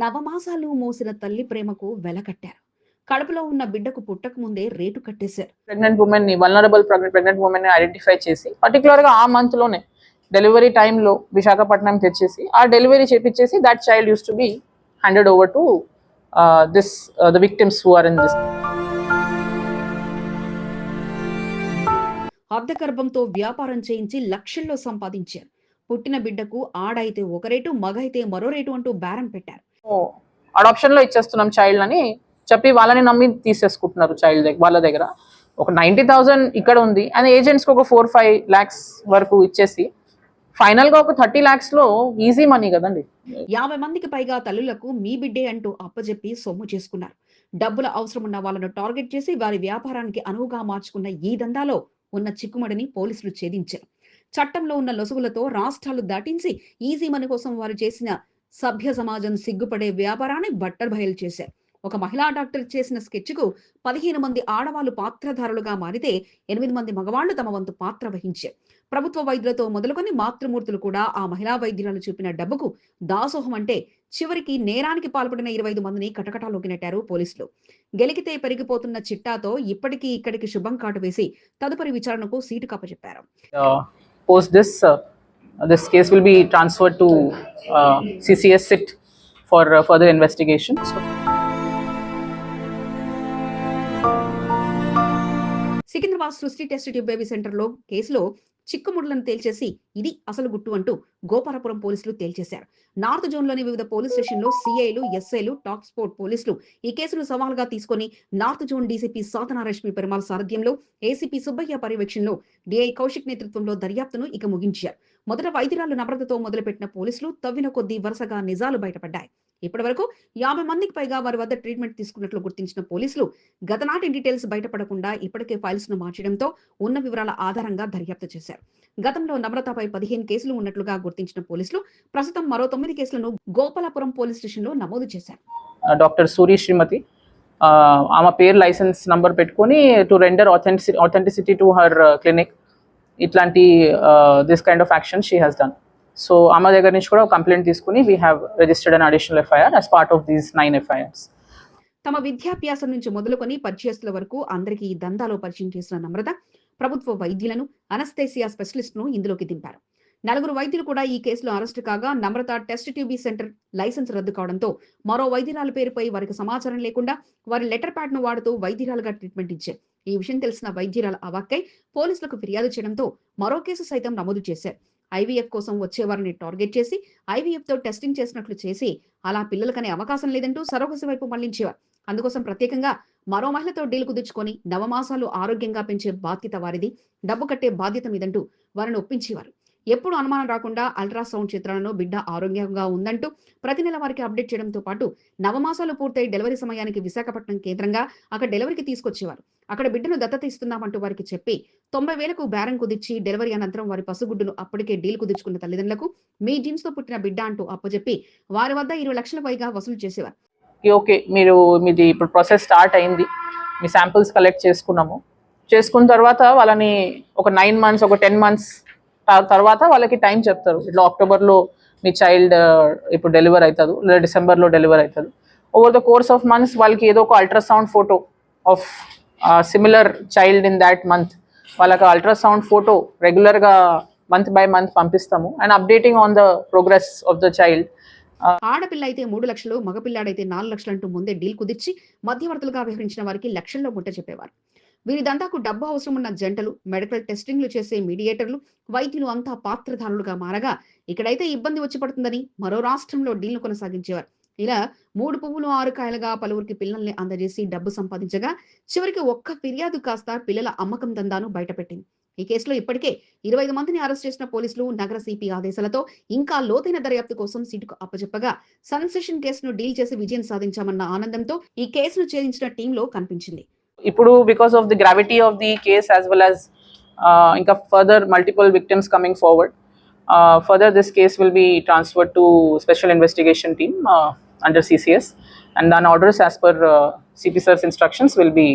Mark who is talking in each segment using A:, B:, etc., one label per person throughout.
A: నవమాసాలు మోసిన తల్లి ప్రేమకు వెలకట్టారు కడుపులో ఉన్న బిడ్డకు పుట్టక ముందే రేటు కట్టేశారు.
B: ప్రెగ్నెంట్ ఉమెన్ని వల్నరబుల్ ప్రెగ్నెంట్ ఉమెన్ని ఐడెంటిఫై చేసి పర్టికులర్గా ఆ మంత్లోనే డెలివరీ టైంలో విశాఖపట్నం తెచ్చేసి ఆ delivery చేపించేసి that child use to be handed over to this the victims who are in this
A: అర్ధ గర్భంతో వ్యాపారం చేయించి లక్షల్లో సంపాదించారు. పుట్టిన బిడ్డకు ఆడైతే ఒక రేటు మగ అయితే మరో రేటు అంటూ బేరం పెట్టారు.
B: అడాప్షన్లో ఇచ్చేస్తున్నాం చైల్డ్ అని చెప్పి వాళ్ళని నమ్మి తీసేసుకుంటున్నారు చైల్డ్ దగ్గర వాళ్ళ దగ్గర. ఒక నైంటీ థౌసండ్ ఇక్కడ ఉంది. అండ్ ఏజెంట్స్కి ఒక ఫోర్ ఫైవ్ ల్యాక్స్ వరకు ఇచ్చేసి ఫైనల్గా ఒక థర్టీ లాక్స్లో ఈజీ మనీ కదండి.
A: యాభై మందికి పైగా తల్లులకు మీ బిడ్డే అంటూ అప్పజెప్పి సొమ్ము చేసుకున్నారు. డబ్బుల అవసరం ఉన్న వాళ్ళను టార్గెట్ చేసి వారి వ్యాపారానికి అనువుగా మార్చుకున్న ఈ దందాలో ఉన్న చిక్కుమడిని పోలీసులు ఛేదించారు. చట్టంలో ఉన్న లొసుగులతో రాష్ట్రాలు దాటించి ఈజీ మనీ కోసం వారు చేసిన సభ్య సమాజం సిగ్గుపడే వ్యాపారాన్ని బట్టర్బయలు చేశారు ఒక మహిళా డాక్టర్ చేసిన స్కెచ్కు పదిహేను మంది ఆడవాళ్ళు పాత్రధారులుగా మారితే ఎనిమిది మంది మగవాళ్ళు తమ వంతు పాత్ర వహించారు ప్రభుత్వ వైద్యులతో మొదలుకొని మాతృమూర్తులు కూడా ఆ మహిళా వైద్యులను చూపిన డబ్బుకు దాసోహం అంటే చివరికి నేరానికి పాల్పడిన ఇరవై ఐదు మందిని కటకటాలోకి నెట్టారు పోలీసులు. గెలికితే పెరిగిపోతున్న చిట్టాతో ఇప్పటికీ ఇక్కడికి శుభం కాటు వేసి తదుపరి విచారణకు seat కప్పచెప్పారు.
B: Post this this case will be transfer to CCS SIT further further investigation
A: Secunderabad Srishti test tube baby సెంటర్లో కేసులో చిక్కుముడులను తేల్చేసి ఇది అసలు గుట్టు అంటూ గోపాలపురం పోలీసులు తేల్చేశారు. నార్త్ జోన్లోని వివిధ పోలీస్ స్టేషన్లో సిఐలు ఎస్ఐలు టాక్ స్పోర్ట్ పోలీసులు ఈ కేసును సవాల్గా తీసుకొని north zone DCP Sadhana Rashmi Perumal సారథ్యంలో ఏసీపీ సుబ్బయ్య పర్యవేక్షణలో డిఐ కౌశిక్ నేతృత్వంలో దర్యాప్తును ఇక ముగించారు. మొదట వైద్యురాలు నమ్రతతో మొదలుపెట్టిన పోలీసులు తవ్విన కొద్దీ వరుసగా నిజాలు బయటపడ్డాయి. ఇప్పటి వరకు యాభై మందికి పైగా వారి వద్ద ట్రీట్మెంట్ తీసుకున్నట్లు గుర్తించిన పోలీసులు గతనాటి డీటెయిల్స్ బయటపడకుండా ఇప్పటికే ఫైల్స్ను మార్చడంతో ఉన్న వివరాల ఆధారంగా దర్యాప్తు చేశారు. గతంలో నమ్రతపై పదిహేను కేసులు ఉన్నట్లుగా గుర్తించిన పోలీసులు ప్రస్తుతం మరో తొమ్మిది కేసులను గోపాలపురం పోలీస్ స్టేషన్లో నమోదు చేశారు.
B: డాక్టర్ సూరి శ్రీమతి. ఆమె పేరు లైసెన్స్ నంబర్ పెట్టుకొని to render authentici authenticity to her clinic ఇట్లాంటి this kind of action she has done so ఆమె దగ్గర నుంచి కూడా కంప్లైంట్ తీసుకుని we have registered an additional FIR as part of these nine FIRs
A: తమ విద్యాభ్యాసం నుంచి మొదలుకొని పరిచయస్తుల వరకు అందరికీ ఈ దందాలో పరిచయం చేసిన నమ్రత ప్రభుత్వ వైద్యులను అనస్థేసియా స్పెషలిస్ట్ను ఇందులోకి దింపారు. నలుగురు వైద్యులు కూడా ఈ కేసులో అరెస్టు కాగా Namrata test tube centre licence రద్దు కావడంతో మరో వైద్యురాల పేరుపై వారికి సమాచారం లేకుండా వారి లెటర్ ప్యాడ్ను వాడుతూ వైద్యురాలుగా ట్రీట్మెంట్ ఇచ్చారు. ఈ విషయం తెలిసిన వైద్యురాల అవాక్కై పోలీసులకు ఫిర్యాదు చేయడంతో మరో కేసు సైతం నమోదు చేశారు. ఐవీఎఫ్ కోసం వచ్చే వారిని టార్గెట్ చేసి ఐవీఎఫ్తో టెస్టింగ్ చేసినట్లు చేసి అలా పిల్లలకనే అవకాశం లేదంటూ సరోగసి వైపు మళ్ళించేవారు. అందుకోసం ప్రత్యేకంగా మరో మహిళతో డీల్ కుదుర్చుకొని నవమాసాలు ఆరోగ్యంగా పెంచే బాధ్యత వారిది. డబ్బు కట్టే బాధ్యత మీదంటూ వారిని ఒప్పించేవారు. ఎప్పుడు అనుమానం రాకుండా అల్ట్రాసౌండ్ చిత్రాలను బిడ్డ ఆరోగ్యంగా ఉందంటూ ప్రతి నెల వారికి అప్డేట్ చేయడంతో పాటు నవమాసాలు పూర్తయి డెలివరీ సమయానికి విశాఖపట్నం కేంద్రంగా అక్కడ డెలివరీకి తీసుకొచ్చేవారు. అక్కడ బిడ్డను దత్తత ఇస్తున్నామంటూ వారికి చెప్పి తొంభై వేలకు బేరం కుదిర్చి డెలివరీ అనంతరం వారి పసుగుడ్డును అప్పటికే డీల్ కుదుర్చుకున్న తల్లిదండ్రులకు మీ జీన్స్తో పుట్టిన బిడ్డ అంటూ అప్పచెప్పి వారి వద్ద ఇరవై లక్షల పైగా వసూలు చేసేవారు.
B: ఓకే. మీరు మీది ఇప్పుడు ప్రాసెస్ స్టార్ట్ అయింది. మీ శాంపిల్స్ కలెక్ట్ చేసుకున్నాము. చేసుకున్న తర్వాత వాళ్ళని ఒక నైన్ మంత్స్ ఒక టెన్ మంత్స్ తర్వాత వాళ్ళకి టైం చెప్తారు. ఇట్లా అక్టోబర్లో మీ చైల్డ్ ఇప్పుడు డెలివర్ అవుతుంది లేదా డిసెంబర్లో డెలివర్ అవుతుంది over the course of months వాళ్ళకి ఏదో ఒక ultrasound photo of similar child in that month వాళ్ళకి అల్ట్రాసౌండ్ ఫోటో రెగ్యులర్గా మంత్ బై మంత్ పంపిస్తాము. And updating on the progress of the child
A: ఆడపిల్ల అయితే మూడు లక్షలు మగపిల్లాడైతే నాలుగు లక్షలు అంటూ ముందే డీల్ కుదిర్చి మధ్యవర్తులుగా వ్యవహరించిన వారికి లక్షల్లో గుట్ట చెప్పేవారు వీరిదంతాకు డబ్బు అవసరం ఉన్న జంటలు మెడికల్ టెస్టింగ్లు చేసే మీడియేటర్లు వైద్యులు అంతా పాత్రధారులుగా మారగా ఇక్కడైతే ఇబ్బంది వచ్చి పడుతుందని మరో రాష్ట్రంలో డీల్ను కొనసాగించేవారు. ఇలా మూడు పువ్వులు ఆరు కాయలుగా పలువురికి పిల్లల్ని అందజేసి డబ్బు సంపాదించగా చివరికి ఒక్క ఫిర్యాదు కాస్త పిల్లల అమ్మకం దందాను బయటపెట్టింది. ఈ కేసులో ఇప్పటికే ఇరవై ఐదు మందిని అరెస్ట్ చేసిన పోలీసులు నగర సిపి ఆదేశాలతో ఇంకా లోతైన దర్యాప్తు కోసం సీటుకు అప్పచెప్పగా సన్సెషన్ కేసును డీల్ చేసి విజయం సాధించామన్న ఆనందంతో ఈ కేసును ఛేదించిన టీంలో కనిపించింది.
B: ఇప్పుడు because of the gravity of the case as well as ఇంకా further multiple victims coming forward further this case will be transferred to special investigation team under CCS and దాని orders as per CP sir's instructions will be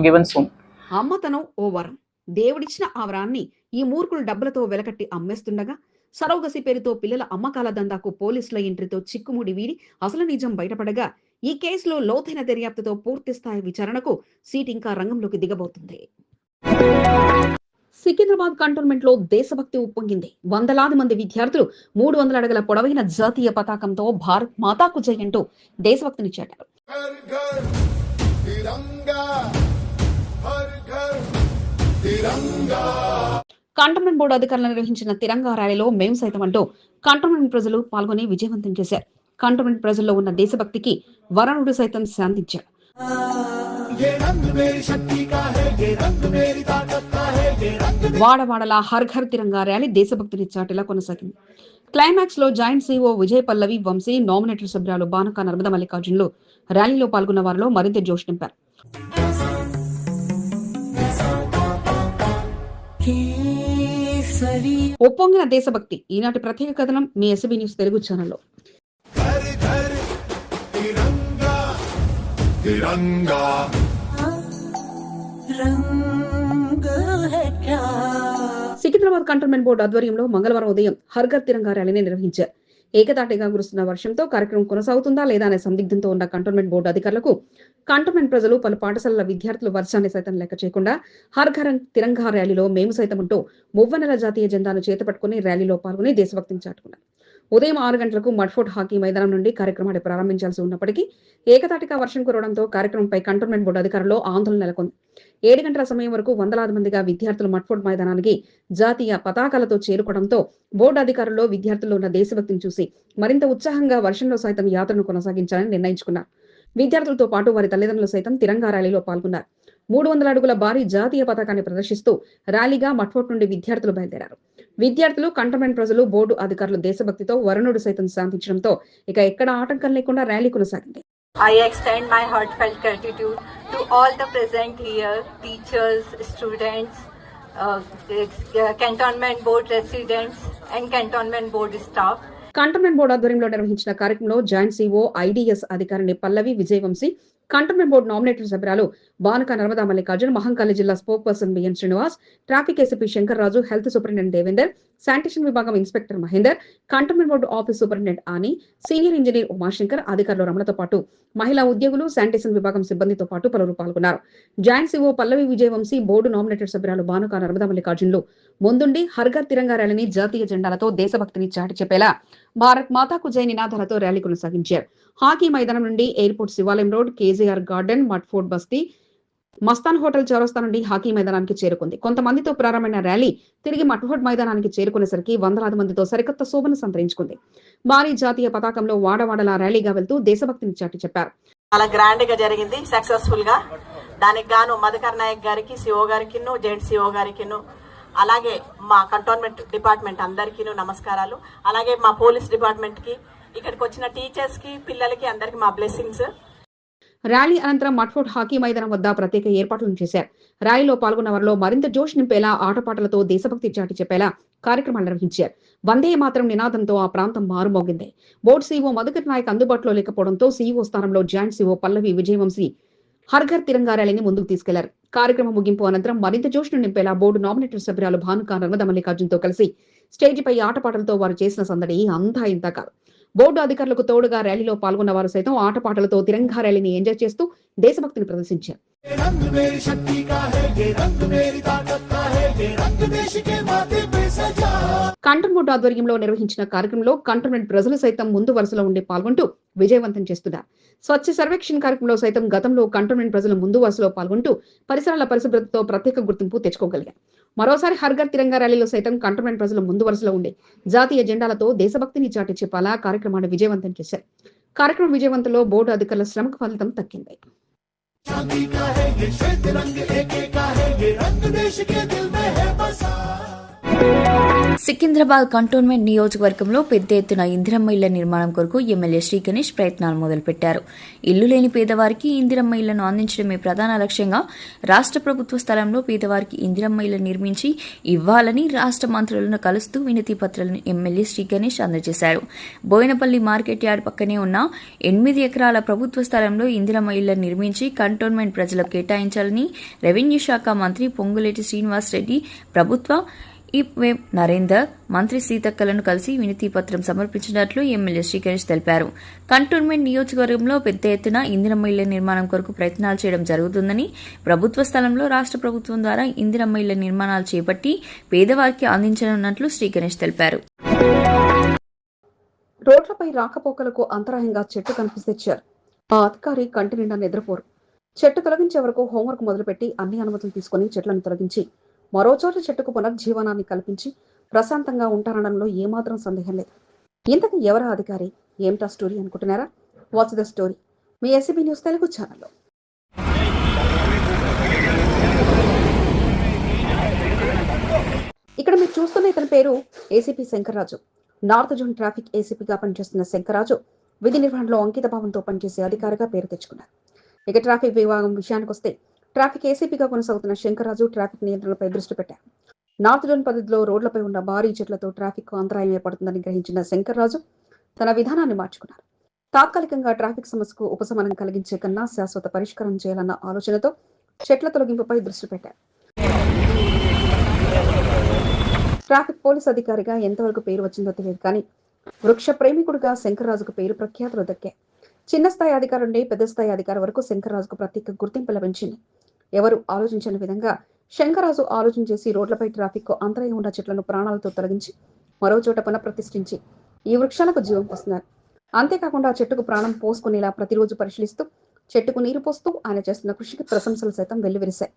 B: given soon
A: అమ్మతనం ఓ వరం. దేవుడిచ్చిన ఆ వరాన్ని ఈ మూర్ఖులు డబ్బులతో వెలకట్టి అమ్మేస్తుండగా సరోగసి పేరుతో పిల్లల అమ్మకాల దందాకు పోలీసుల ఎంట్రీతో చిక్కుముడి వీడి అసలు నిజం బయటపడగా ఈ కేసులో లోతైన దర్యాప్తుతో పూర్తి స్థాయి విచారణకు సీట్ ఇంకా రంగంలోకి దిగబోతుంది. సికింద్రాబాద్ కంటోన్మెంట్లో దేశభక్తి ఉప్పొంగింది. వందలాది మంది విద్యార్థులు మూడు వందల అడుగుల పొడవైన జాతీయ పతాకంతో భారత్ మాతాకు జై అంటూ దేశభక్తిని
C: చేరారు
A: కంటోన్మెంట్ బోర్డు అధికారులు నిర్వహించిన తిరంగా ర్యాలీలో మేము సైతం అంటూ కంటోన్మెంట్ ప్రజలు పాల్గొని విజయవంతం చేశారు. కంటోన్మెంట్ ప్రజల్లో ఉన్న దేశభక్తికి వరుణుడు సైతం
C: శాంతించాడు
A: వాడవాడలా హర్ ఘర్ తిరంగా ర్యాలీ దేశభక్తిని చాటేలా కొనసాగింది. క్లైమాక్స్లో joint CO Vijay Pallavi Vamshi nominated సభ్యురాలు బానుక నర్మద మల్లికార్జున్లు ర్యాలీలో పాల్గొన్న వారిలో మరింత జోష్ నింపారు. ఒప్పొంగిన దేశభక్తి ఈనాటి ప్రత్యేక కథనం మీ ఎస్బీ న్యూస్ తెలుగు ఛానల్లో
C: तिरंगा
D: रंग है क्या
A: సికింద్రాబాద్ కంటోన్మెంట్ బోర్డు ఆధ్వర్యంలో మంగళవారం ఉదయం హర్ఘర్ తిరంగా ర్యాలీని నిర్వహించారు ఏకతాటిగా కురుస్తున్న వర్షంతో కార్యక్రమం కొనసాగుతుందా లేదా అనే సందిగ్ధంతో ఉన్న కంటోన్మెంట్ బోర్డు అధికారులకు కంటోన్మెంట్ ప్రజలు పలు పాఠశాలల విద్యార్థులు వర్షాన్ని సైతం లెక్క చేయకుండా హర్ఘర్ తిరంగా ర్యాలీలో మేము సైతం అంటూ మువ్వనెల జాతీయ జెండాను చేతపట్టుకుని ర్యాలీలో పాల్గొని దేశభక్తిని చాటుకున్నారు ఉదయం ఆరు గంటలకు మడ్ఫోర్ట్ హాకీ మైదానం నుండి కార్యక్రమాన్ని ప్రారంభించాల్సి ఉన్నప్పటికీ ఏకతాటిగా వర్షం కురవడంతో కార్యక్రమంపై కంటోన్మెంట్ బోర్డు అధికారుల్లో ఆందోళన నెలకొంది. ఏడు గంటల సమయం వరకు వందలాది మందిగా విద్యార్థులు మట్ఫోర్డ్ మైదానానికి జాతీయ పతాకాలతో చేరుకోవడంతో బోర్డు అధికారుల్లో విద్యార్థుల్లో ఉన్న దేశభక్తిని చూసి మరింత ఉత్సాహంగా వర్షంలో సైతం యాత్రను కొనసాగించాలని నిర్ణయించుకున్నారు. విద్యార్థులతో పాటు వారి తల్లిదండ్రులు సైతం తిరంగా ర్యాలీలో పాల్గొన్నారు. మూడు వందల అడుగుల భారీ జాతీయ పతాకాన్ని ప్రదర్శిస్తూ ర్యాలీగా మట్ఫోర్ట్ నుండి విద్యార్థులు బయలుదేరారు విద్యార్థులు కంటోన్మెంట్ ప్రజలు బోర్డు అధికారులు దేశభక్తితో వరుణుడు సైతం శాంతించడంతో ఇక ఎక్కడ ఆటంకం లేకుండా ర్యాలీ కొనసాగింది
D: I extend my heartfelt gratitude to all the present here, teachers, students, uh, uh, cantonment board residents and cantonment board staff.
A: Cantonment board ఆధ్వర్యంలో నిర్వహించిన కార్యక్రమంలో జాయింట్ సీఓ ఐడిఎస్ అధికారిని Pallavi Vijayavamshi cantonment board nominated సభ్యురాలు బానక నర్మదా మల్లికార్జున్ మహంకాళి జిల్లా spokesperson BN Srinivas traffic ACP Shankar Raju health superintendent Devender sanitation విభాగం inspector Mahender cantonment board office superintendent ఆని senior engineer Umashankar అధికారులు రమణతో పాటు మహిళా ఉద్యోగులు శానిటేషన్ విభాగం సిబ్బందితో పాటు పలువురు పాల్గొన్నారు. Joint CO Pallavi Vijayavamshi board nominated సభ్యురాలు బానుక నర్మదా మల్లికార్జున్లు ముందుండి హర్ఘర్ తిరంగా ర్యాలీని జాతీయ జెండాలతో దేశభక్తిని చాటి చెప్పేలా భారత్ మాతాకు జై నినాదాలతో ర్యాలీ కొనసాగించారు. హాకీ మైదానం నుండి ఎయిర్పోర్ట్ శివాలయం రోడ్ కేజీఆర్ గార్డెన్ మట్ఫోర్డ్ బస్తీ మస్తాన్ హోటల్ చౌరస్తా నుండి హాకీ మైదానానికి చేరుకుంది. కొంతమందితో ప్రారంభమైన ర్యాలీ తిరిగి మట్ఫోర్డ్ మైదానానికి చేరుకునేసరికి వందలాది మందితో సరికొత్త శోభను సంతరించుకుంది. భారీ జాతీయ పతాకంలో వాడవాడలా ర్యాలీగా వెళ్తూ దేశభక్తిని చాటి చెప్పారు.
E: చాలా గ్రాండ్గా జరిగింది సక్సెస్ఫుల్గా. దానికి గాను మధుకర్ నాయక్ గారికి సిఓ గారికి జెంట్ సిఓ గారికి అలాగే మా కంటోన్మెంట్ డిపార్ట్మెంట్ అందరికీ నమస్కారాలు. అలాగే మా పోలీస్ డిపార్ట్మెంట్కి ఇక్కడికి వచ్చిన టీచర్స్కి పిల్లలకి అందరికీ మా బ్లెస్సింగ్స్
A: ర్యాలీ అనంతరం మట్ఫోర్డ్ హాకీ మైదానం వద్ద ప్రత్యేక ఏర్పాట్లను చేశారు. ర్యాలీలో పాల్గొన్న వారిలో మరింత జోష్ నింపేలా ఆటపాటలతో దేశభక్తి చాటి చెప్పేలా కార్యక్రమాలు నిర్వహించారు. వందే మాత్రం నినాదంతో ఆ ప్రాంతం మారుమోగింది. బోర్డు సీఓ మధుకర్ నాయక్ అందుబాటులో లేకపోవడంతో సీఈఓ స్థానంలో జాయింట్ సీఓ పల్లవి విజయవంశీ హర్ఘర్ తిరంగా ర్యాలీని ముందుకు తీసుకెళ్ళారు. కార్యక్రమం ముగింపు అనంతరం మరింత జోష్ను నింపేలా బోర్డు నామినేటెడ్ సభ్యురాలు భానుక నర్మద మల్లికార్జున్తో కలిసి స్టేజిపై ఆటపాటలతో వారు చేసిన సందడి అంతా ఇంత కాదు బోర్డు అధికారులకు తోడుగా ర్యాలీలో పాల్గొన్న వారు సైతం ఆటపాటలతో తిరంగా ర్యాలీని ఎంజాయ్ చేస్తూ దేశభక్తిని ప్రదర్శించారు. కంటోన్మెంట్ ఆధ్వర్యంలో నిర్వహించిన కార్యక్రమంలో కంటోన్మెంట్ ప్రజలు సైతం ముందు వరుసలో ఉండి పాల్గొంటూ విజయవంతం చేస్తున్నారు. స్వచ్ఛ సర్వేక్షణ కార్యక్రమంలో సైతం గతంలో కంటోన్మెంట్ ప్రజలు ముందు వరుసలో పాల్గొంటూ పరిసరాల పరిశుభ్రతతో ప్రత్యేక గుర్తింపు తెచ్చుకోగలిగారు. మరోసారి హర్ఘర్ తిరంగా ర్యాలీలో సైతం కంటోన్మెంట్ ప్రజలు ముందు వరుసలో ఉండి జాతీయ జెండాలతో దేశభక్తిని చాటి చెప్పాలా కార్యక్రమాన్ని విజయవంతం చేశారు. కార్యక్రమం విజయవంతంలో బోర్డు అధికారుల శ్రమకు ఫలితం
C: తక్కింది.
F: సికింద్రాబాద్ కంటోన్మెంట్ నియోజకవర్గంలో పెద్ద ఎత్తున ఇందిరమ్మ ఇళ్ళ నిర్మాణం కొరకు ఎమ్మెల్యే శ్రీ గణేష్ ప్రయత్నాలు మొదలుపెట్టారు. ఇల్లు లేని పేదవారికి ఇందిరమ్మ ఇళ్ళను అందించడమే ప్రధాన లక్ష్యంగా రాష్ట్ర ప్రభుత్వ స్థలంలో పేదవారికి ఇందిరమ్మ ఇళ్ళను నిర్మించి ఇవ్వాలని రాష్ట్ర మంత్రులను కలుస్తూ వినతి పత్రాలను ఎమ్మెల్యే శ్రీ గణేష్ అందజేశారు. బోయినపల్లి మార్కెట్ యార్డ్ పక్కనే ఉన్న ఎనిమిది ఎకరాల ప్రభుత్వ స్థలంలో ఇందిరమ్మ ఇళ్ళను నిర్మించి కంటోన్మెంట్ ప్రజలకు కేటాయించాలని రెవెన్యూ శాఖ మంత్రి పొంగులేటి శ్రీనివాస్ రెడ్డి ప్రభుత్వ ఈవే నరేందర్ మంత్రి సీతక్కలను కలిసి వినతి పత్రం సమర్పించినట్లు ఎమ్మెల్యే శ్రీకరేష్ తెలిపారు. కంటోన్మెంట్ నియోజకవర్గంలో పెద్ద ఎత్తున ఇందిరమ్మ ఇళ్ళ నిర్మాణం కొరకు ప్రయత్నాలు చేయడం జరుగుతుందని ప్రభుత్వ స్థలంలో రాష్ట్ర ప్రభుత్వం ద్వారా ఇందిరమ్మ ఇళ్ళ నిర్మాణాలు చేపట్టి పేదవారికి అందించనున్నట్లు శ్రీగణేష్ తెలిపారు.
A: రోడ్లపై రాకపోకలకు అంతరాయంగా చెట్టు కనిపిస్తే ఆ అధికారి కంటి నిండా నిద్రపోరు. చెట్టు తొలగించే వరకు హోంవర్క్ మొదలుపెట్టి అన్ని అనుమతులు తీసుకుని చెట్లను తొలగించి మరో చోట చెట్టుకు పునర్జీవనాన్ని కల్పించి ప్రశాంతంగా ఉంటారనడంలో ఏమాత్రం సందేహం లేదు. ఇంతకు ఎవరా అధికారి? ఏమిటా స్టోరీ అనుకుంటున్నారా? వాట్స్ ద స్టోరీ మీ ఎస్సీబీ న్యూస్ తెలుగు ఛానల్లో. ఇక్కడ మీరు చూస్తున్న ఇతని పేరు ACP Shankarraju. North zone traffic ఏసీపీగా పనిచేస్తున్న శంకర్రాజు విధి నిర్వహణలో అంకిత భావంతో పనిచేసే అధికారిగా పేరు తెచ్చుకున్నారు. ఇక ట్రాఫిక్ విభాగం విషయానికి వస్తే ట్రాఫిక్ ఏసీపీగా కొనసాగుతున్న శంకర్రాజు ట్రాఫిక్ నియంత్రణపై దృష్టి పెట్టారు. నార్త్ జోన్ పరిధిలో రోడ్లపై ఉన్న భారీ చెట్లతో ట్రాఫిక్ అంతరాయం ఏర్పడుతుందని గ్రహించిన శంకర్రాజు తన విధానాన్ని మార్చుకున్నారు. తాత్కాలికంగా ట్రాఫిక్ సమస్యకు ఉపశమనం కలిగించే కన్నా శాశ్వత పరిష్కారం చేయాలన్న ఆలోచనతో చెట్ల తొలగింపుపై దృష్టి పెట్టారు. ట్రాఫిక్ పోలీస్ అధికారిగా ఎంతవరకు పేరు వచ్చిందో తెలియదు కానీ వృక్ష ప్రేమికుడిగా శంకర్రాజుకు పేరు ప్రఖ్యాతులు దక్కాయి. చిన్న స్థాయి అధికారి నుండి పెద్ద స్థాయి అధికారి వరకు శంకర్రాజుకు ప్రత్యేక గుర్తింపు లభించింది. ఎవరు ఆలోచించని విధంగా శంకరాజు ఆలోచన చేసి రోడ్లపై ట్రాఫిక్ అంతరాయం ఉన్న చెట్లను ప్రాణాలతో తొలగించి మరో చోట పునఃప్రతిష్ఠించి ఈ వృక్షాలకు జీవం పోస్తున్నారు అంతేకాకుండా చెట్టుకు ప్రాణం పోసుకునేలా ప్రతిరోజు పరిశీలిస్తూ చెట్టుకు నీరు పోస్తూ ఆయన చేస్తున్న కృషికి ప్రశంసలు సైతం వెల్లువిరిశాయి.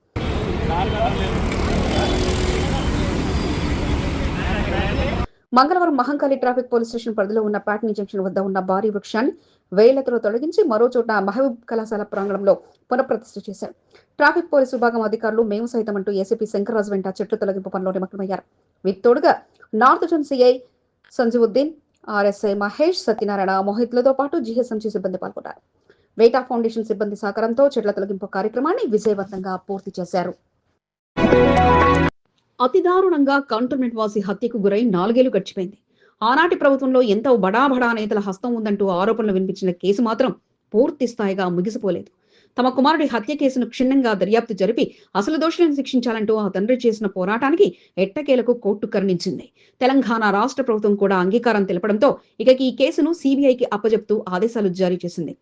A: మంగళవారం మహంకాళి ట్రాఫిక్ పోలీస్ స్టేషన్ పరిధిలో ఉన్న ప్యాట్ని జంక్షన్ వద్ద ఉన్న భారీ వృక్షాన్ని వేలతో తొలగించి మరో చోట మహబూబ్ కళాశాల ప్రాంగణంలో పునఃప్రతిష్ఠ చేశారు. ట్రాఫిక్ పోలీసు విభాగం అధికారులు మేము సైతం అంటూ ఏసీపీ శంకర్రాజు వెంట చెట్లు తొలగింపు పనిలో నిమగ్నమయ్యారు. వీరికి తోడుగా north zone CI Sanjeevuddin RSI Mahesh Satyanarayana మోహిత్లతో పాటు జీహెచ్ఎంసీ సిబ్బంది పాల్గొన్నారు. వేటా ఫౌండేషన్ సిబ్బంది సహకారంతో చెట్ల తొలగింపు కార్యక్రమాన్ని విజయవంతంగా పూర్తి చేశారు. అతి దారుణంగా కంటోన్మెంట్ వాసి హత్యకు గురై నాలుగేళ్ళు గడిచిపోయింది. ఆనాటి ప్రభుత్వంలో ఎంతో బడాబడా నేతల హస్తం ఉందంటూ ఆరోపణలు వినిపించిన కేసు మాత్రం పూర్తి స్థాయిగా ముగిసిపోలేదు. తమ కుమారుడి హత్య కేసును క్షుణ్ణంగా దర్యాప్తు జరిపి అసలు దోషులను శిక్షించాలంటూ ఆ తండ్రి చేసిన పోరాటానికి ఎట్టకేలకు కోర్టు కరుణించింది. తెలంగాణ రాష్ట్ర ప్రభుత్వం కూడా అంగీకారం తెలపడంతో ఇక ఈ కేసును సిబిఐకి అప్పజెప్తూ ఆదేశాలు జారీ చేసింది.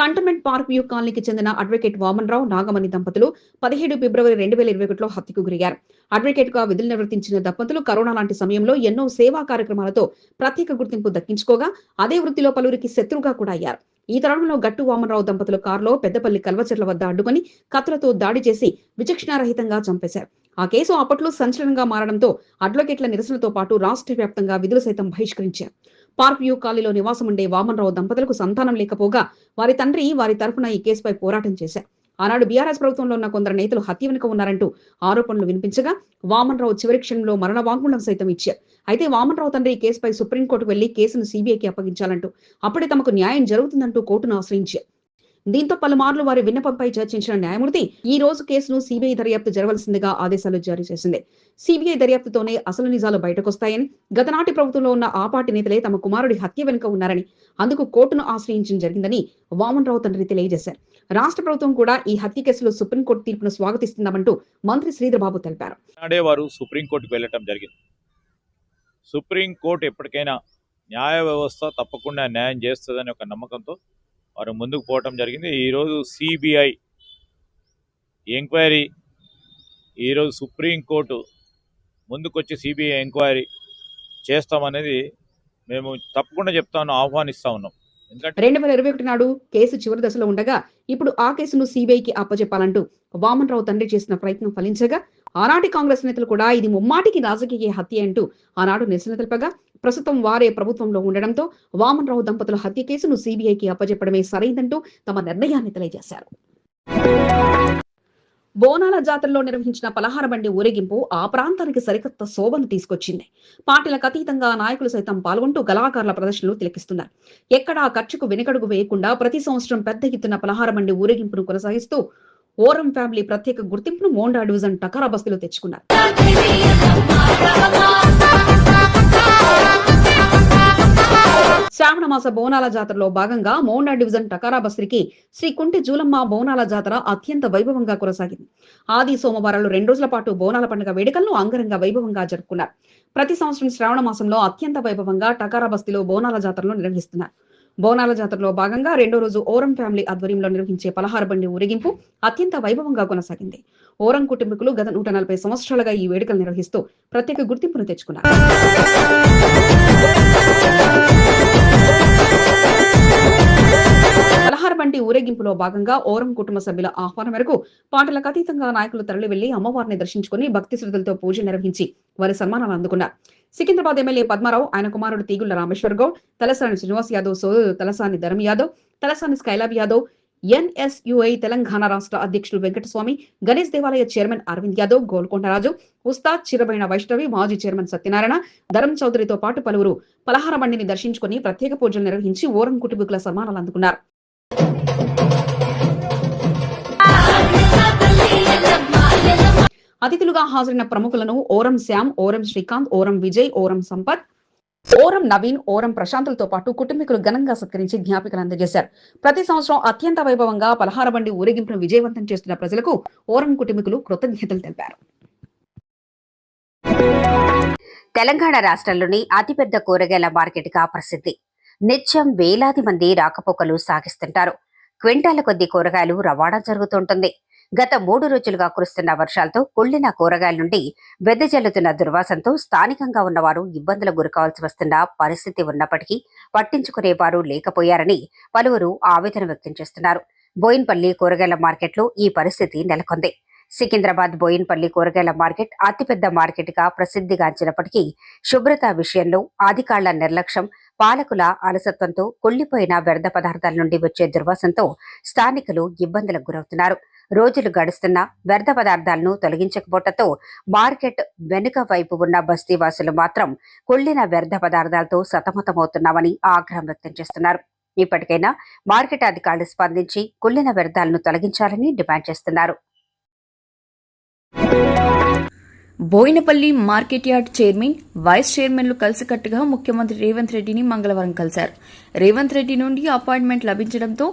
A: కంటోన్మెంట్ పార్క్ వ్యూ కాలనీకి చెందిన అడ్వకేట్ వామన్ రావు నాగమణి దంపతులు పదిహేడు ఫిబ్రవరి రెండు వేల ఇరవై ఒకటిలో హత్యకు గురయ్యారు. అడ్వకేట్గా విధులు నిర్వర్తించిన దంపతులు కరోనా లాంటి సమయంలో ఎన్నో సేవా కార్యక్రమాలతో ప్రత్యేక గుర్తింపు దక్కించుకోగా అదే వృత్తిలో పలువురికి శత్రువుగా కూడా అయ్యారు. ఈ తరుణంలో గట్టు వామనరావు దంపతులు కారులో పెద్దపల్లి కల్వచెర్ల వద్ద అడ్డుకొని కత్తులతో దాడి చేసి విచక్షణారహితంగా చంపేశారు. ఆ కేసు అప్పట్లో సంచలనంగా మారడంతో అడ్వకేట్ల నిరసనతో పాటు రాష్ట్ర వ్యాప్తంగా విధులు సైతం బహిష్కరించారు. పార్క్ వ్యూ కాలనీలో నివాసం ఉండే వామనరావు దంపతులకు సంతానం లేకపోగా వారి తండ్రి వారి తరఫున ఈ కేసుపై పోరాటం చేశారు. ఆనాడు బీఆర్ఎస్ ప్రభుత్వంలో ఉన్న కొందరు నేతలు హత్య వెనుక ఉన్నారంటూ ఆరోపణలు వినిపించగా వామన్రావు చివరి క్షణంలో మరణ వాంగ్మూలం సైతం ఇచ్చారు. అయితే వామన్రావు తండ్రి ఈ కేసుపై సుప్రీంకోర్టుకు వెళ్ళి కేసును సీబీఐకి అప్పగించాలంటూ అప్పుడే తమకు న్యాయం జరుగుతుందంటూ కోర్టును ఆశ్రయించారు. దీంతో పలుమార్లు వారి విన్నపంపై చర్చించిన న్యాయమూర్తి ఈ రోజు కేసును సిబిఐ దర్యాప్తు జరవలసిందిగా ఆదేశాలు జారీ చేసింది. సిబిఐ దర్యాప్తుతోనే అసలు నిజాలు బయటకొస్తాయని గతనాటి ప్రభుత్వంలో ఉన్న ఆ పార్టీ నేతలే తమ కుమారుడి హత్య వెనుక ఉన్నారని అందుకు కోర్టును ఆశ్రయించడం జరిగిందని వామన్ రావు తండ్రి తెలియజేశారు. రాష్ట్ర ప్రభుత్వం కూడా ఈ హత్య కేసులో సుప్రీంకోర్టు తీర్పును స్వాగతిస్తుందామంటూ మంత్రి శ్రీధరబాబు తెలిపారు.
G: నాడే వారు సుప్రీంకోర్టుకు వెళ్ళటం జరిగింది. సుప్రీంకోర్టు ఎప్పటికైనా న్యాయ వ్యవస్థ తప్పకుండా న్యాయం చేస్తుందని ఒక నమ్మకంతో వారు ముందుకు పోవటం జరిగింది. ఈరోజు సిబిఐ ఎంక్వైరీ ఈరోజు సుప్రీంకోర్టు ముందుకొచ్చి సిబిఐ ఎంక్వైరీ చేస్తామనేది మేము తప్పకుండా చెప్తాను ఆహ్వానిస్తా ఉన్నాం. ఎందుకంటే
A: రెండు వేల ఇరవై ఒకటి నాడు కేసు చివరి దశలో ఉండగా ఇప్పుడు ఆ కేసును సిబిఐకి అప్పచెప్పాలంటూ వామన్ రావు తండ్రి చేసిన ప్రయత్నం ఫలించగా ఆనాటి కాంగ్రెస్ నేతలు కూడా ఇది ముమ్మాటికి రాజకీయ హత్య అంటూ ఆనాడు నిరసన తెలిపగా ప్రస్తుతం వారే ప్రభుత్వంలో ఉండడంతో వామన్ రావు దంపతుల హత్య కేసును సిబిఐకి అప్పజెప్పడమే సరైందంటూ తమ నిర్ణయాన్ని తెలియజేశారు. బోనాల జాతరలో నిర్వహించిన పలహార బండి ఊరేగింపు ఆ ప్రాంతానికి సరికొత్త శోభను తీసుకొచ్చింది. పార్టీలకు అతీతంగా నాయకులు సైతం పాల్గొంటూ కళాకారుల ప్రదర్శనలు తిలకిస్తున్నారు. ఎక్కడా ఖర్చుకు వెనుకడుగు వేయకుండా ప్రతి సంవత్సరం పెద్ద ఎత్తున పలహార బండి ఊరేగింపును కొనసాగిస్తూ ఓరం ఫ్యామిలీ ప్రత్యేక గుర్తింపును మోండా డివిజన్ టకారా బస్తీలో తెచ్చుకున్నారు. శ్రావణ మాస బోనాల జాతరలో భాగంగా మౌండా డివిజన్ టకారా బస్రికి శ్రీ కుంటి జూలమ్మ బోనాల జాతర అత్యంత వైభవంగా కొనసాగింది. ఆది సోమవారాలు రెండు రోజుల పాటు బోనాల పండుగ వేడుకలను అంగరంగ వైభవంగా జరుపుకున్నారు. ప్రతి సంవత్సరం శ్రావణ మాసంలో అత్యంత వైభవంగా టకారా బస్తీలో బోనాల జాతరలు నిర్వహిస్తున్నారు. బోనాల జాతరలో భాగంగా రెండో రోజు ఓరం ఫ్యామిలీ ఆధ్వర్యంలో నిర్వహించే పలహార బండి ఊరేగింపు అత్యంత వైభవంగా కొనసాగింది. ఓరం కుటుంబీకులు గత నూట నలభై సంవత్సరాలుగా ఈ వేడుకలు నిర్వహిస్తూ ప్రత్యేక గుర్తింపును తెచ్చుకున్నారు. పలహార బండి ఊరేగింపులో భాగంగా ఓరం కుటుంబ సభ్యుల ఆహ్వానం మేరకు పాటలకు అతీతంగా నాయకులు తరలి వెళ్ళి అమ్మవారిని దర్శించుకుని భక్తి శ్రద్ధలతో పూజ నిర్వహించి వారి సన్మానాలు అందుకున్నారు. సికింద్రాబాద్ ఎమ్మెల్యే పద్మారావు ఆయన కుమారుడు తీగుళ్ళ రామేశ్వర్ గౌడ్ తలసాని శ్రీనివాస్ యాదవ్ సోదరుడు తలసాని ధరం యాదవ్ తలసాని స్కైలాబ్ యాదవ్ ఎన్ఎస్యుఐ తెలంగాణ రాష్ట్ర అధ్యక్షులు వెంకటస్వామి గణేష్ దేవాలయ చైర్మన్ అరవింద్ యాదవ్ గోల్కొండరాజు ఉస్తాద్ చిరబైన వైష్ణవి మాజీ చైర్మన్ సత్యనారాయణ ధరం చౌదరితో పాటు పలువురు పలహార బండిని దర్శించుకుని ప్రత్యేక పూజలు నిర్వహించి ఓరం కుటుంబీకుల సన్మానాలు అందుకున్నారు. అతిథులుగా హాజరైన ప్రముఖులను ఓరం శ్యామ్ ఓరం శ్రీకాంత్ ఓరం విజయ్ ఓరం సంపత్ ఓరం నవీన్ ఓరం ప్రశాంతులతో పాటు కుటుంబీకులు ఘనంగా సత్కరించి జ్ఞాపికలు అందజేశారు. ప్రతి సంవత్సరం అత్యంత వైభవంగా పలహార బండి ఊరేగింపును విజయవంతం చేస్తున్న ప్రజలకు ఓరం కుటుంబీకులు కృతజ్ఞతలు తెలిపారు.
H: తెలంగాణ రాష్ట్రంలోని అతిపెద్ద కూరగాయల మార్కెట్గా ప్రసిద్ధి. నిత్యం వేలాది మంది రాకపోకలు సాగిస్తుంటారు. క్వింటాల కొద్ది కూరగాయలు రవాణా జరుగుతుంటుంది గత మూడు రోజులుగా కురుస్తున్న వర్షాలతో కుళ్ళిన కూరగాయల నుండి వెదజల్లుతున్న దుర్వాసంతో స్థానికంగా ఉన్నవారు ఇబ్బందులకు గురికావాల్సి వస్తున్న పరిస్థితి ఉన్నప్పటికీ పట్టించుకునేవారు లేకపోయారని పలువురు ఆవేదన వ్యక్తం చేస్తున్నారు. బోయిన్పల్లి కూరగాయల మార్కెట్లో ఈ పరిస్థితి నెలకొంది. సికింద్రాబాద్ బోయిన్పల్లి కూరగాయల మార్కెట్ అతిపెద్ద మార్కెట్గా ప్రసిద్ధిగాంచినప్పటికీ శుభ్రత విషయంలో అధికారుల నిర్లక్ష్యం పాలకుల అలసత్వంతో కొల్లిపోయిన వ్యర్థ పదార్థాల నుండి వచ్చే దుర్వాసంతో స్థానికులు ఇబ్బందులకు గురవుతున్నారు. రోజులు గడుస్తున్నా వ్యర్థ పదార్థాలను తొలగించకపోవడంతో మార్కెట్ వెనుక వైపు ఉన్న బస్తీవాసులు మాత్రం కొల్లిన వ్యర్థ పదార్థాలతో సతమతమవుతున్నామని ఆగ్రహం వ్యక్తం చేస్తున్నారు. ఇప్పటికైనా మార్కెట్ అధికారులు స్పందించి కుళ్ళిన వ్యర్థాలను తొలగించాలని డిమాండ్ చేస్తున్నారు.
F: Boinapalli market yard chairman vice చైర్మన్లు కలిసికట్టుగా ముఖ్యమంత్రి రేవంత్ రెడ్డిని మంగళవారం కలిశారు. రేవంత్ రెడ్డి నుండి appointment లభించడంతో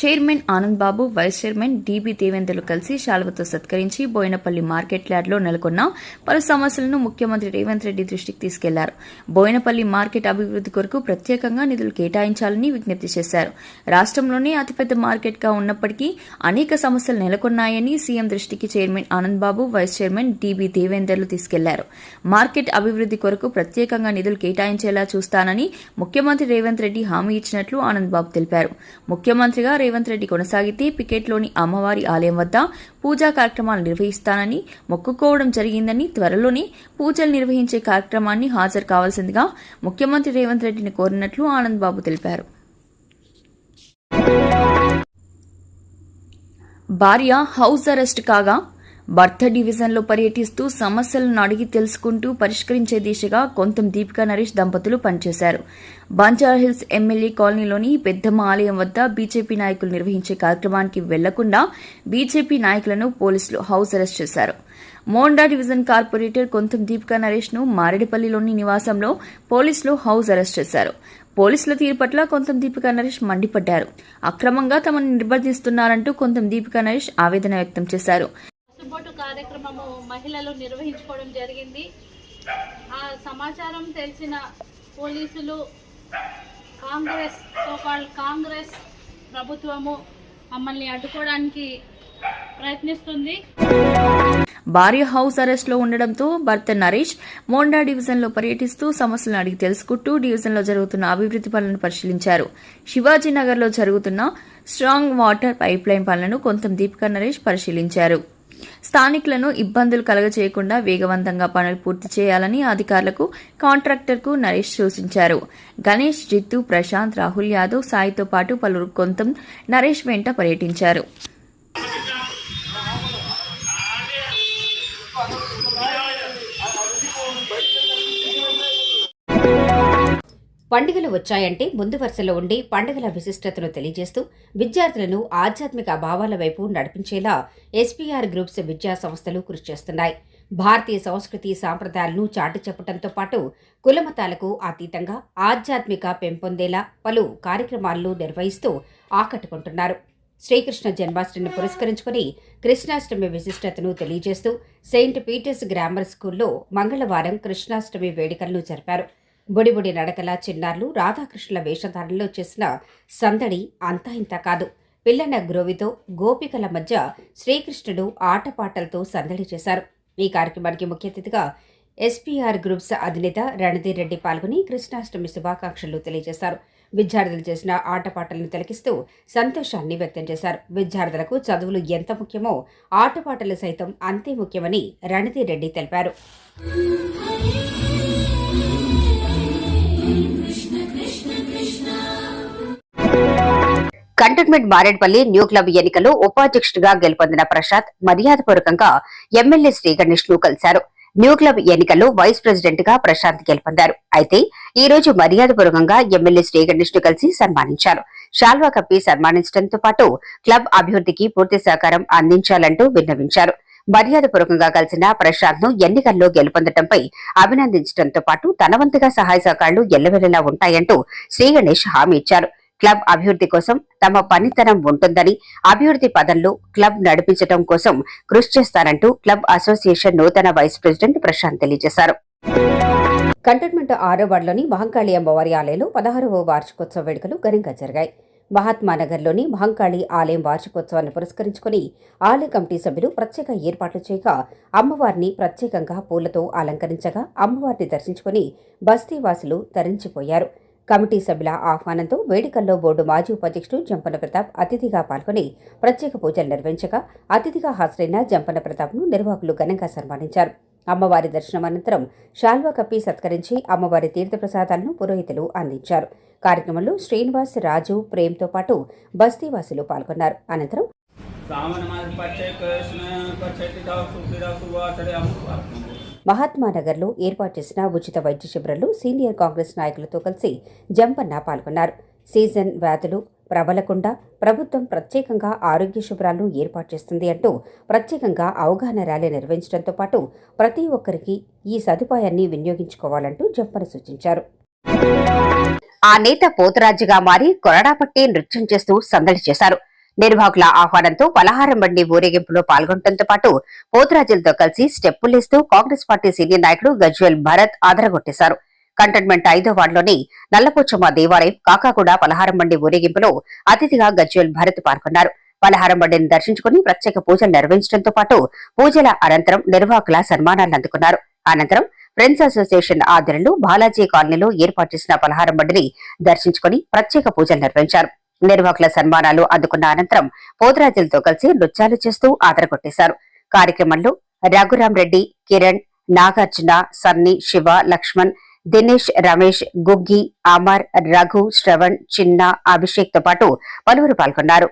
F: chairman Anand Babu vice chairman DB దేవేంద్రలు కలిసి శాల్వతో సత్కరించి బోయినపల్లి మార్కెట్ యార్డ్లో నెలకొన్న పలు సమస్యలను ముఖ్యమంత్రి రేవంత్ రెడ్డి దృష్టికి తీసుకెళ్ళారు. బోయినపల్లి మార్కెట్ అభివృద్ధి కొరకు ప్రత్యేకంగా నిధులు కేటాయించాలని విజ్ఞప్తి చేశారు. రాష్ట్రంలోనే అతిపెద్ద మార్కెట్గా ఉన్నప్పటికీ అనేక సమస్యలు నెలకొన్నాయని సీఎం దృష్టికి chairman Anand Babu vice chairman DB దేవేందర్లు తీసుకెళ్ళారు. మార్కెట్ అభివృద్ధి కొరకు ప్రత్యేకంగా నిధులు కేటాయించేలా చూస్తానని ముఖ్యమంత్రి రేవంత్ రెడ్డి హామీ ఇచ్చినట్లు ఆనంద్ బాబు తెలిపారు. ముఖ్యమంత్రిగా రేవంత్ రెడ్డి కొనసాగితే పికెట్లోని అమ్మవారి ఆలయం వద్ద పూజా కార్యక్రమాలు నిర్వహిస్తానని మొక్కుకోవడం జరిగిందని త్వరలోనే పూజలు నిర్వహించే కార్యక్రమాన్ని హాజరు కావాల్సిందిగా ముఖ్యమంత్రి రేవంత్ రెడ్డిని కోరినట్లు ఆనంద్ బాబు తెలిపారు. భార్య హౌస్ అరెస్ట్ కాగా భర్త డివిజన్లో పర్యటిస్తూ సమస్యలను అడిగి తెలుసుకుంటూ పరిష్కరించే దిశగా కొంతం దీపికా నరేష్ దంపతులు పనిచేశారు. బంజారాహిల్స్ ఎమ్మెల్యే కాలనీలోని పెద్దమ్మ ఆలయం వద్ద బీజేపీ నాయకులు నిర్వహించే కార్యక్రమానికి వెళ్ళకుండా బీజేపీ నాయకులను పోలీసులు హౌస్ అరెస్ట్ చేశారు. మోండా డివిజన్ కార్పొరేటర్ కొంతం దీపికా నరేష్ను మారేడుపల్లిలోని నివాసంలో పోలీసులు హౌస్ అరెస్ట్ చేశారు. పోలీసుల తీరు పట్ల కొంతం దీపికా నరేష్ మండిపడ్డారు. అక్రమంగా తమను నిర్బంధిస్తున్నారంటూ కొంతం దీపికా నరేష్ ఆవేదన వ్యక్తం చేశారు.
I: పసుబొట్టు కార్యక్రమము మహిళలు నిర్వహించుకోవడం జరిగింది. ఆ సమాచారం తెలిసిన పోలీసులు కాంగ్రెస్ సోకాల్ కాంగ్రెస్ ప్రభుత్వము మమ్మల్ని అడ్డుకోవడానికి ప్రయత్నిస్తుంది.
F: భార్య హౌస్ అరెస్ట్లో ఉండడంతో భర్త నరేష్ మోండా డివిజన్లో పర్యటిస్తూ సమస్యలను అడిగి తెలుసుకుంటూ డివిజన్లో జరుగుతున్న అభివృద్ధి పనులను పరిశీలించారు. శివాజీనగర్లో జరుగుతున్న స్ట్రాంగ్ వాటర్ పైప్ లైన్ పనులను కొంతం దీపికా నరేష్ పరిశీలించారు. స్థానికులను ఇబ్బందులు కలగచేయకుండా వేగవంతంగా పనులు పూర్తి చేయాలని అధికారులకు కాంట్రాక్టర్కు నరేష్ సూచించారు. గణేష్ జిత్తు ప్రశాంత్ రాహుల్ యాదవ్ సాయితో పాటు పలువురు కొంతం నరేష్ వెంట పర్యటించారు.
H: పండుగలు వచ్చాయంటే ముందు వరుసలో ఉండి పండుగల విశిష్టతను తెలియజేస్తూ విద్యార్థులను ఆధ్యాత్మిక భావాల వైపు నడిపించేలా ఎస్పీఆర్ గ్రూప్స్ విద్యా సంస్థలు కృషి చేస్తున్నాయి.
J: భారతీయ సంస్కృతి సాంప్రదాయాలను చాటి చెప్పడంతో పాటు కులమతాలకు అతీతంగా ఆధ్యాత్మిక పెంపొందేలా పలు కార్యక్రమాలను నిర్వహిస్తూ ఆకట్టుకుంటున్నారు. శ్రీకృష్ణ జన్మాష్టమిని పురస్కరించుకుని కృష్ణాష్టమి విశిష్టతను తెలియజేస్తూ సెయింట్ పీటర్స్ గ్రామర్ స్కూల్లో మంగళవారం కృష్ణాష్టమి వేడుకలను జరిపారు. బొడిబొడి నడకల చిన్నారులు రాధాకృష్ణుల వేషధారణలో చేసిన సందడి అంతా ఇంత కాదు. పిల్లన గ్రోవితో గోపికల మధ్య శ్రీకృష్ణుడు ఆటపాటలతో సందడి చేశారు. ఈ కార్యక్రమానికి ముఖ్య అతిథిగా ఎస్పీఆర్ గ్రూప్స్ అధినేత రణధీర్ రెడ్డి పాల్గొని కృష్ణాష్టమి శుభాకాంక్షలు తెలియజేశారు. విద్యార్థులు చేసిన ఆటపాటలను తిలకిస్తూ సంతోషాన్ని వ్యక్తం చేశారు. విద్యార్థులకు చదువులు ఎంత ముఖ్యమో ఆటపాటలు సైతం అంతే ముఖ్యమని రణధీర్ రెడ్డి తెలిపారు.
H: కంటోన్మెంట్ మారేడ్పల్లి న్యూ క్లబ్ ఎన్నికల్లో ఉపాధ్యక్షుడిగా గెలుపొందిన ప్రసాద్ మర్యాదపూర్వకంగా ఎమ్మెల్యే శ్రీగణేష్ను కలిశారు. న్యూ క్లబ్ ఎన్నికల్లో వైస్ ప్రెసిడెంట్గా ప్రశాంత్ గెలుపొందారు. అయితే ఈ రోజు మర్యాదపూర్వకంగా ఎమ్మెల్యే శ్రీగణేష్ను కలిసి సన్మానించారు. శాల్వా కప్పి సన్మానించడంతో పాటు క్లబ్ అభివృద్ధికి పూర్తి సహకారం అందించాలంటూ విన్నవించారు. మర్యాదపూర్వకంగా కలిసిన ప్రశాంత్ను ఎన్నికల్లో గెలుపొందడంపై అభినందించడంతో పాటు తన వంతుగా సహాయ సహకారాలు ఎల్లవెల్లలా ఉంటాయంటూ శ్రీగణేష్ హామీ ఇచ్చారు. క్లబ్ అభివృద్ధి కోసం తమ పనితనం ఉంటుందని అభివృద్ధి పదంలో క్లబ్ నడిపించడం కోసం కృషి చేస్తారంటూ క్లబ్ అసోసియేషన్ నూతన వైస్ ప్రెసిడెంట్ ప్రశాంత్ తెలియజేశారు.
J: కంటోన్మెంట్ ఆరో వార్డులోని మహంకాళి అమ్మవారి ఆలయంలో పదహారవ వార్షికోత్సవ వేడుకలు ఘనంగా జరిగాయి. మహాత్మానగర్లోని మహంకాళి ఆలయం వార్షికోత్సవాన్ని పురస్కరించుకుని ఆలయ కమిటీ సభ్యులు ప్రత్యేక ఏర్పాట్లు చేయగా అమ్మవారిని ప్రత్యేకంగా పూలతో అలంకరించగా అమ్మవారిని దర్శించుకుని బస్తీవాసులు తరించిపోయారు. కమిటీ సభ్యుల ఆహ్వానంతో వేడుకల్లో బోర్డు మాజీ ఉపాధ్యక్షుడు జంపన ప్రతాప్ అతిథిగా పాల్గొని ప్రత్యేక పూజలు నిర్వహించగా అతిథిగా హాజరైన జంపన ప్రతాప్ను నిర్వాహకులు ఘనంగా సన్మానించారు. అమ్మవారి దర్శనం అనంతరం శాల్వా కప్పి సత్కరించి అమ్మవారి తీర్థప్రసాదాలను పురోహితులు అందించారు. కార్యక్రమంలో శ్రీనివాస్ రాజు ప్రేమ్తో పాటు బస్తీవాసులు పాల్గొన్నారు. అనంతరం మహాత్మానగర్లో ఏర్పాటు చేసిన ఉచిత వైద్య శిబిరంలో సీనియర్ కాంగ్రెస్ నాయకులతో కలిసి జంపన్న పాల్గొన్నారు. సీజన్ వ్యాధులు ప్రబలకుండా ప్రభుత్వం ప్రత్యేకంగా ఆరోగ్య శిబిరాలను ఏర్పాటు చేస్తుంది అంటూ ప్రత్యేకంగా అవగాహన ర్యాలీ నిర్వహించడంతో పాటు ప్రతి ఒక్కరికి ఈ సదుపాయాన్ని వినియోగించుకోవాలంటూ జంపన సూచించారు.
H: ఆ నేత పోతరాజుగా మారి కొరడాపట్టి నృత్యం చేస్తూ సందడి చేశారు. నిర్వాహకుల ఆహ్వానంతో పలహారం బండి ఊరేగింపులో పాల్గొనడంతో పాటు పోతురాజులతో కలిసి స్టెప్పులేస్తూ కాంగ్రెస్ పార్టీ సీనియర్ నాయకుడు గజ్వెల్ భరత్ ఆదరగొట్టేశారు. కంటైన్మెంట్ ఐదో వార్డులోని నల్లపోచమ్మ దేవాలయం కాకాగూడ పలహారం బండి ఊరేగింపులో అతిథిగా గజ్వెల్ భరత్ పాల్గొన్నారు. పలహారం బండిని దర్శించుకుని ప్రత్యేక పూజలు నిర్వహించడంతో పాటు పూజల అనంతరం నిర్వాహకుల సన్మానాలు అందుకున్నారు. అనంతరం ఫ్రెండ్స్ అసోసియేషన్ ఆధ్వర్యంలో బాలాజీ కాలనీలో ఏర్పాటు చేసిన పలహారం బండిని దర్శించుకుని ప్రత్యేక పూజలు నిర్వహించారు. నిర్వాహకుల సన్మానాలు అందుకున్న అనంతరం పోతరాజులతో కలిసి నృత్యాలు చేస్తూ ఆదరగొట్టేశారు కార్యక్రమంలో రఘురాం రెడ్డి కిరణ్ నాగార్జున సన్నీ శివ లక్ష్మణ్ దినేష్ రమేష్ గుగ్గి అమర్ రఘు శ్రవణ్ చిన్న అభిషేక్తో పాటు పలువురు పాల్గొన్నారు.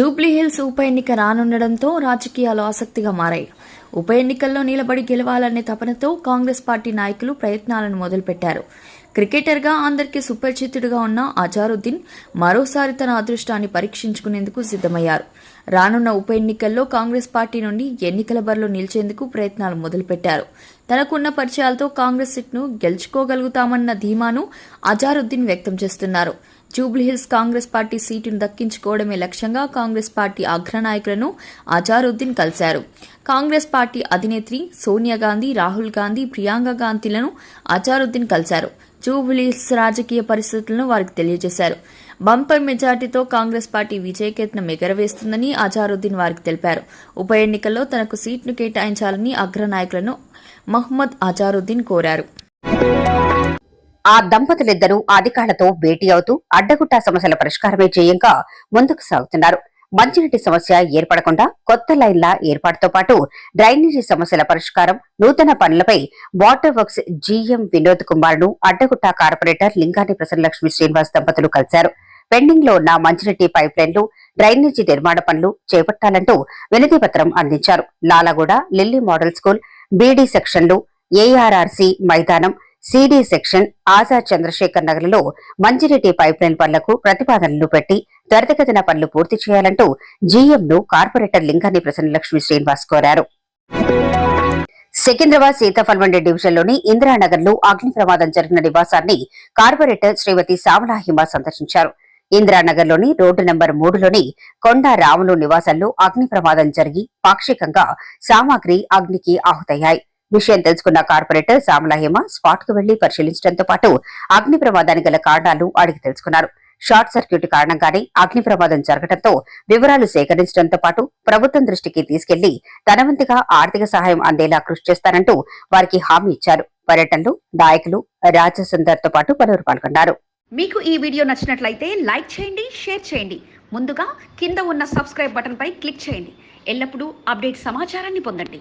F: జూబ్లీహిల్స్ ఉప ఎన్నిక రానుండడంతో రాజకీయాలు ఆసక్తిగా మారాయి. ఉప ఎన్నికల్లో నిలబడి గెలవాలనే తపనతో కాంగ్రెస్ పార్టీ నాయకులు ప్రయత్నాలను మొదలుపెట్టారు. క్రికెటర్గా అందరికీ సుపరిచితుడిగా ఉన్న అజారుద్దీన్ మరోసారి తన అదృష్టాన్ని పరీక్షించుకునేందుకు సిద్ధమయ్యారు. రానున్న ఉప ఎన్నికల్లో కాంగ్రెస్ పార్టీ నుండి ఎన్నికల బరిలో నిలిచేందుకు ప్రయత్నాలు మొదలుపెట్టారు. తనకున్న పరిచయాలతో కాంగ్రెస్ సీట్ను గెలుచుకోగలుగుతామన్న ధీమాను అజారుద్దీన్ వ్యక్తం చేస్తున్నారు. జూబ్లీహిల్స్ కాంగ్రెస్ పార్టీ సీటును దక్కించుకోవడమే లక్ష్యంగా కాంగ్రెస్ పార్టీ అగ్రనాయకులను అజారుద్దీన్ కలిశారు. కాంగ్రెస్ పార్టీ అధినేత్రి సోనియా గాంధీ రాహుల్ గాంధీ ప్రియాంక గాంధీలను అజారుద్దీన్ కలిశారు. జూబ్లీహిల్స్ రాజకీయ పరిస్థితులను వారికి తెలియజేశారు. బంపర్ మెజార్టీతో కాంగ్రెస్ పార్టీ విజయకేతనం ఎగరవేస్తుందని అజారుద్దీన్ వారికి తెలిపారు. ఉప ఎన్నికల్లో తనకు సీట్ను కేటాయించాలని అగ్రనాయకులను మహ్మద్ అజారుద్దీన్ కోరారు.
H: ఆ దంపతులిద్దరూ అధికారులతో భేటీ అవుతూ అడ్డగుట్ట సమస్యల పరిష్కారమే చేయంగా ముందుకు సాగుతున్నారు. మంచినీటి సమస్య ఏర్పడకుండా కొత్త లైన్ల ఏర్పాటుతో పాటు డ్రైనేజీ సమస్యల పరిష్కారం నూతన పనులపై వాటర్ వర్క్స్ జీఎం వినోద్ కుమార్ను అడ్డగుట్ట కార్పొరేటర్ లింగాని ప్రసన్నలక్ష్మి శ్రీనివాస్ దంపతులు కలిశారు. పెండింగ్లో ఉన్న మంచినీటి పైప్ లైన్లు డ్రైనేజీ నిర్మాణ పనులు చేపట్టాలంటూ వినతి పత్రం అందించారు. Lalaguda lily model school BD సెక్షన్లు ఏఆర్ఆర్సీ మైదానం సిడి సెక్షన్ ఆజాద్ చంద్రశేఖర్ నగర్లో మంజిరెడ్డి పైప్లైన్ పనులకు ప్రతిపాదనలు పెట్టి త్వరితగతిన పనులు పూర్తి చేయాలంటూ జీఎంను కార్పొరేటర్ లింగాన్ని ప్రసన్నలక్ష్మి శ్రీనివాస్ కోరారు. సికింద్రాబాద్ సీతాఫల్మండి డివిజన్లోని ఇందిరానగర్లో అగ్ని ప్రమాదం జరిగిన నివాసాన్ని కార్పొరేటర్ శ్రీమతి సామలా హిమ సందర్శించారు. ఇందిరానగర్లోని రోడ్డు నెంబర్ మూడులోని కొండ రాములు నివాసంలో అగ్ని ప్రమాదం జరిగి పాక్షికంగా సామాగ్రి అగ్నికి ఆహుతయ్యాయి. విషయం తెలుసుకున్న కార్పొరేటర్ సామలా స్పాట్కు వెళ్ళి పరిశీలించడంతో పాటు అగ్ని ప్రమాదానికి గల కారణాలు అడిగి తెలుసుకున్నారు. షార్ట్ సర్క్యూట్ కారణంగానే అగ్ని ప్రమాదం జరగడంతో వివరాలు సేకరించడంతో పాటు ప్రభుత్వం దృష్టికి తీసుకెళ్ళి తనవంతుగా ఆర్థిక సహాయం అందేలా కృషి చేస్తారంటూ వారికి హామీ ఇచ్చారు. పర్యటనలో నాయకులు రాజసుందర్తో పాటు పలువురు పాల్గొన్నారు.
A: మీకు ఈ వీడియో నచ్చినట్లయితే లైక్ చేయండి షేర్ చేయండి. ముందుగా కింద ఉన్న సబ్స్క్రైబ్ బటన్పై క్లిక్ చేయండి. ఎల్లప్పుడూ అప్డేట్ సమాచారాన్ని పొందండి.